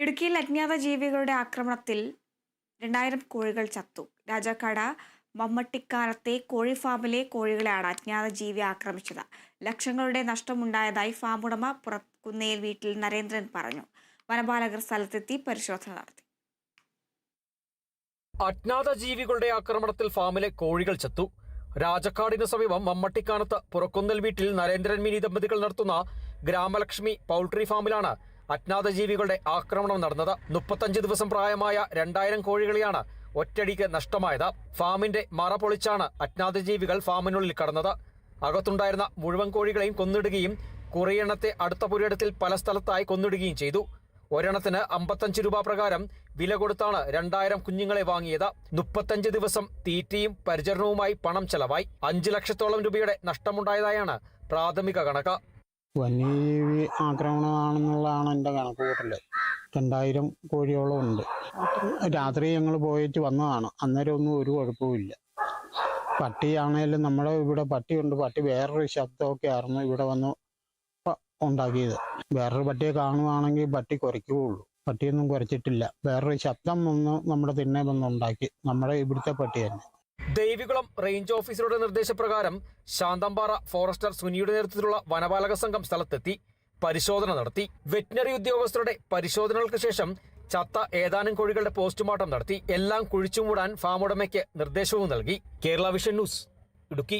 ഇടുക്കിയിൽ അജ്ഞാത ജീവികളുടെ ആക്രമണത്തിൽ രണ്ടായിരം കോഴികൾ ചത്തു. രാജാക്കാട് മമ്മട്ടിക്കാലത്തെ കോഴി ഫാമിലെ കോഴികളെയാണ് അജ്ഞാത ജീവി ആക്രമിച്ചത്. ലക്ഷങ്ങളുടെ നഷ്ടമുണ്ടായതായി ഫാം ഉടമ പുറക്കുന്നേൽ വീട്ടിൽ നരേന്ദ്രൻ പറഞ്ഞു. വനപാലകർ സ്ഥലത്തെത്തി പരിശോധന നടത്തി. അജ്ഞാത ജീവികളുടെ ആക്രമണത്തിൽ ഫാമിലെ കോഴികൾ ചത്തു. രാജക്കാടിന് സമീപം മമ്മട്ടിക്കാനത്ത് പുറക്കുന്നൽ വീട്ടിൽ നരേന്ദ്രൻ മിനി ദമ്പതികൾ നടത്തുന്ന ഗ്രാമലക്ഷ്മി പൗൾട്രി ഫാമിലാണ് അജ്ഞാത ജീവികളുടെ ആക്രമണം നടന്നത് മുപ്പത്തഞ്ച് ദിവസം പ്രായമായ രണ്ടായിരം കോഴികളെയാണ് ഒറ്റടിക്ക് നഷ്ടമായത്. ഫാമിന്റെ മറ പൊളിച്ചാണ് അജ്ഞാത ജീവികൾ ഫാമിനുള്ളിൽ കടന്നത്. അകത്തുണ്ടായിരുന്ന മുഴുവൻ കോഴികളെയും കൊന്നിടുകയും കുറെയെണ്ണത്തെ അടുത്ത പുരയിടത്തിൽ പല സ്ഥലത്തായി കൊന്നിടുകയും ചെയ്തു. ഒരെണ്ണത്തിന് അമ്പത്തഞ്ച് രൂപ പ്രകാരം വില കൊടുത്താണ് രണ്ടായിരം കുഞ്ഞുങ്ങളെ വാങ്ങിയത്. മുപ്പത്തഞ്ച് ദിവസം തീറ്റയും പരിചരണവുമായി പണം ചെലവായി. അഞ്ച് ലക്ഷത്തോളം രൂപയുടെ നഷ്ടമുണ്ടായതായാണ് പ്രാഥമിക കണക്ക്. വന്യജീവി ആക്രമണമാണെന്നുള്ളതാണ് എന്റെ കണക്ക് രണ്ടായിരം കോഴിയോളം ഉണ്ട്. രാത്രി ഞങ്ങൾ പോയിട്ട് വന്നതാണ്. അന്നേരം ഒന്നും ഒരു കുഴപ്പവുമില്ല പട്ടിയാണേലും നമ്മുടെ ഇവിടെ പട്ടിയുണ്ട്. പട്ടി വേറൊരു ശബ്ദമൊക്കെ ആയിരുന്നു ഇവിടെ വന്ന് ഉണ്ടാക്കിയത്. വേറൊരു പട്ടിയെ കാണുവാണെങ്കിൽ പട്ടി കുരയ്ക്കുകയുള്ളൂ പട്ടിയൊന്നും കുരച്ചിട്ടില്ല വേറൊരു ശബ്ദം വന്ന് നമ്മുടെ തിന്നെ വന്ന് ഉണ്ടാക്കി. നമ്മുടെ ഇവിടുത്തെ പട്ടി തന്നെ. ദേവികുളം റേഞ്ച് ഓഫീസറുടെ നിർദ്ദേശപ്രകാരം ശാന്തമ്പാറ ഫോറസ്റ്റർ സുനിയുടെ നേതൃത്വത്തിലുള്ള വനപാലക സംഘം സ്ഥലത്തെത്തി. പരിശോധന നടത്തി. വെറ്റിനറി ഉദ്യോഗസ്ഥരുടെ പരിശോധനകൾക്ക് ശേഷം ചത്ത ഏതാനും കോഴികളുടെ പോസ്റ്റ്മോർട്ടം നടത്തി. എല്ലാം കുഴിച്ചുമൂടാൻ ഫാം ഉടമയ്ക്ക് നിർദ്ദേശവും നൽകി. Kerala vision news Idukki.